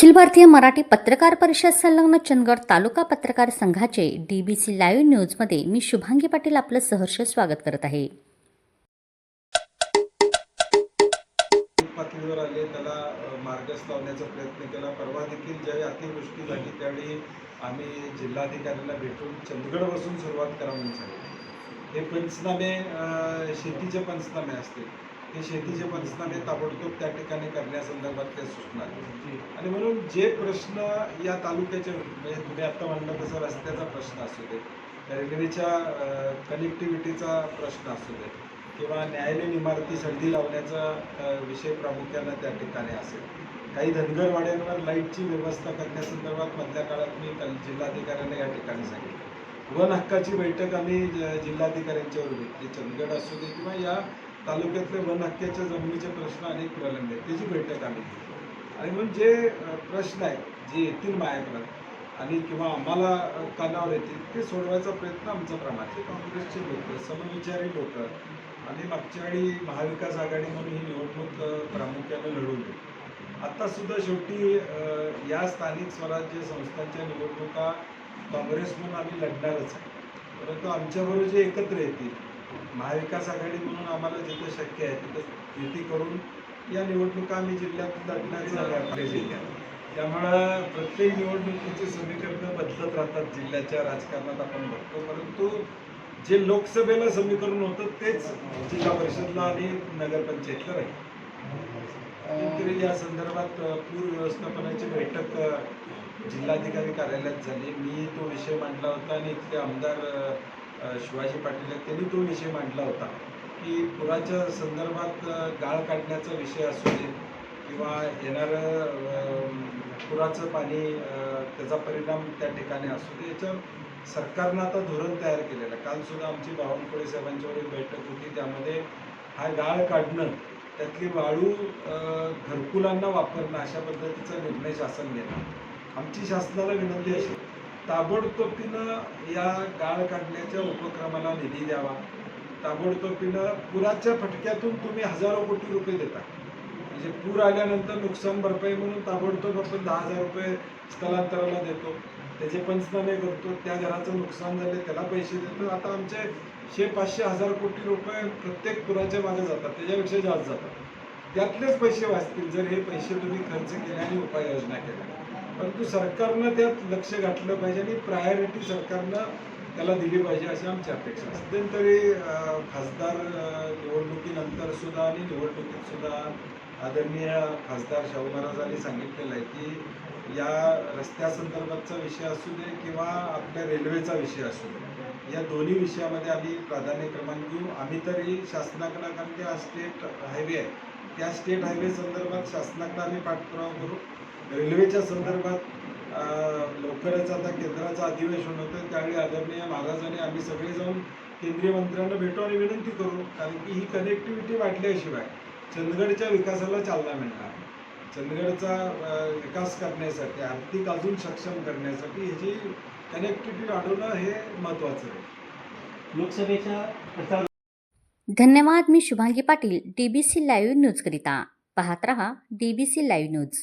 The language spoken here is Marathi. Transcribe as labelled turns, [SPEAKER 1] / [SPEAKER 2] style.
[SPEAKER 1] अखिल भारतीय मराठी पत्रकार परिषद संलग्न चंदगड तालुका पत्रकार संघाचे डी बी सी लाईव्ह न्यूजमध्ये मी शुभांगी पाटील आपलं सहर्ष स्वागत करत आहे.
[SPEAKER 2] पातळीवर आले त्याला मार्गस लावण्याचा प्रयत्न केला. परवा देखील ज्यावेळी अतिवृष्टी झाली त्यावेळी आम्ही जिल्हाधिकाऱ्यांना भेटून चंदगडपासून सुरुवात करा म्हणून सांगितलं. हे पंचनामे शेतीचे पंचनामे असतील. हे शेतीचे पंचनामे ताबडतोब त्या ठिकाणी करण्यासंदर्भात त्या सूचना आहेत. आणि म्हणून जे प्रश्न या तालुक्याचे म्हणजे तुम्ही आता म्हणलं तसं रस्त्याचा प्रश्न असू दे रेल्वेच्या कनेक्टिव्हिटीचा प्रश्न असू दे किंवा न्यायालयीन इमारती सर्दी लावण्याचा विषय प्रामुख्यानं त्या ठिकाणी असेल. काही धनगरवाड्यांवर लाईटची व्यवस्था करण्यासंदर्भात मधल्या काळात मी जिल्हाधिकाऱ्यांना या ठिकाणी सांगितलं. वन हक्काची बैठक आम्ही जिल्हाधिकाऱ्यांच्यावर घेतली चंदगड असू दे किंवा या तालुक्यातले वन हक्काच्या जमिनीचे प्रश्न अनेक प्रलंबित आहेत. त्याची बैठक आम्ही घेतली. आणि म्हणून जे प्रश्न आहेत जे येतील माझ्याकडं आणि किंवा आम्हाला कानावर येतील ते सोडवायचा प्रयत्न आमचा प्रमाणे काँग्रेसचे लोक समविचारी लोक आणि मागच्या वेळी महाविकास आघाडी म्हणून ही निवडणूक प्रामुख्यानं लढवली. आता सुद्धा शेवटी या स्थानिक स्वराज्य संस्थांच्या निवडणुका काँग्रेस म्हणून आम्ही लढणारच आहे. परंतु आमच्याबरोबर जे एकत्र येतील महाविकास आघाडी म्हणून आम्हाला जिथं शक्य आहे तिथं युती करून या निवडणुका आम्ही जिल्ह्यात लढण्याचं जिल्ह्यात त्यामुळं प्रत्येक निवडणुकीची समीकरणं बदलत राहतात. जिल्ह्याच्या राजकारणात आपण बघतो. परंतु जे लोकसभेला समीकरण होतं तेच जिल्हा परिषदला आणि नगरपंचायतला राहील. तरी या संदर्भात पूर व्यवस्थापनाची बैठक जिल्हाधिकारी कार्यालयात झाली. मी तो विषय मांडला होता आणि इथले आमदार शिवाजी पाटील त्यांनी तो विषय मांडला होता. की पुराच्या संदर्भात गाळ काढण्याचा विषय असू दे किंवा येणारं पुराचं पाणी त्याचा परिणाम त्या ठिकाणी असू दे. याच्या सरकारनं आता धोरण तयार केलेलं आहे. कालसुद्धा आमची बावनकुळे साहेबांच्यावर एक बैठक होती. त्यामध्ये हा गाळ काढणं त्यातली वाळू घरकुलांना वापरणं अशा पद्धतीचा निर्णय शासन घेणं आमची शासनाला विनंती अशी ताबडतोबीनं या गाळ काढण्याच्या उपक्रमाला निधी द्यावा. ताबडतोबीनं पुराच्या फटक्यातून तुम्ही हजारो कोटी रुपये देता. म्हणजे पूर आल्यानंतर नुकसान भरपाई म्हणून ताबडतोब आपण दहा हजार रुपये स्थलांतराला देतो. त्याचे पंचनामे करतो. त्या घराचं नुकसान झाले त्याला पैसे देतो. आता आमचे शे पाचशे हजार कोटी रुपये प्रत्येक पुराच्या मागे जातात. त्याच्यापेक्षा जास्त जातात. त्यातलेच पैसे वाचतील. जर हे पैसे तुम्ही खर्च केले आणि उपाययोजना केल्या. परंतु सरकारनं त्यात लक्ष घातलं पाहिजे आणि प्रायोरिटी सरकारनं त्याला दिली पाहिजे अशी आमची अपेक्षा असते मध्यंतरी खासदार निवडणुकीनंतर सुद्धा आणि निवडणुकीत सुद्धा आदरणीय खासदार शाहू महाराजांनी सांगितलेलं आहे की या रस्त्यासंदर्भातचा विषय असू दे किंवा आपल्या रेल्वेचा विषय असू दे या दोन्ही विषयामध्ये आम्ही प्राधान्य क्रमांक घेऊ. आम्ही तरी शासनाकडं कारण की हा स्टेट हायवे आहे. त्या स्टेट हायवे संदर्भात शासनाकडं आम्ही पाठपुरावा करू. रेल्वेच्या संदर्भात लवकरच आता केंद्राचं अधिवेशन होतं. त्यावेळी आदरणीय महाराजांनी आम्ही सगळे जाऊन केंद्रीय मंत्र्यांना भेटू आणि विनंती करू कारण की ही कनेक्टिव्हिटी वाढल्याशिवाय चंदगडच्या विकासाला चालना मिळणार नाही. चंदगडचा विकास करण्यासाठी आर्थिक अजून सक्षम करण्यासाठी ह्याची कनेक्टिव्हिटी वाढवणं हे महत्त्वाचं आहे.
[SPEAKER 3] लोकसभेच्या
[SPEAKER 1] धन्यवाद मी Shubhangi Patil D B C live न्यूजकरिता पाहत रहा D B C live news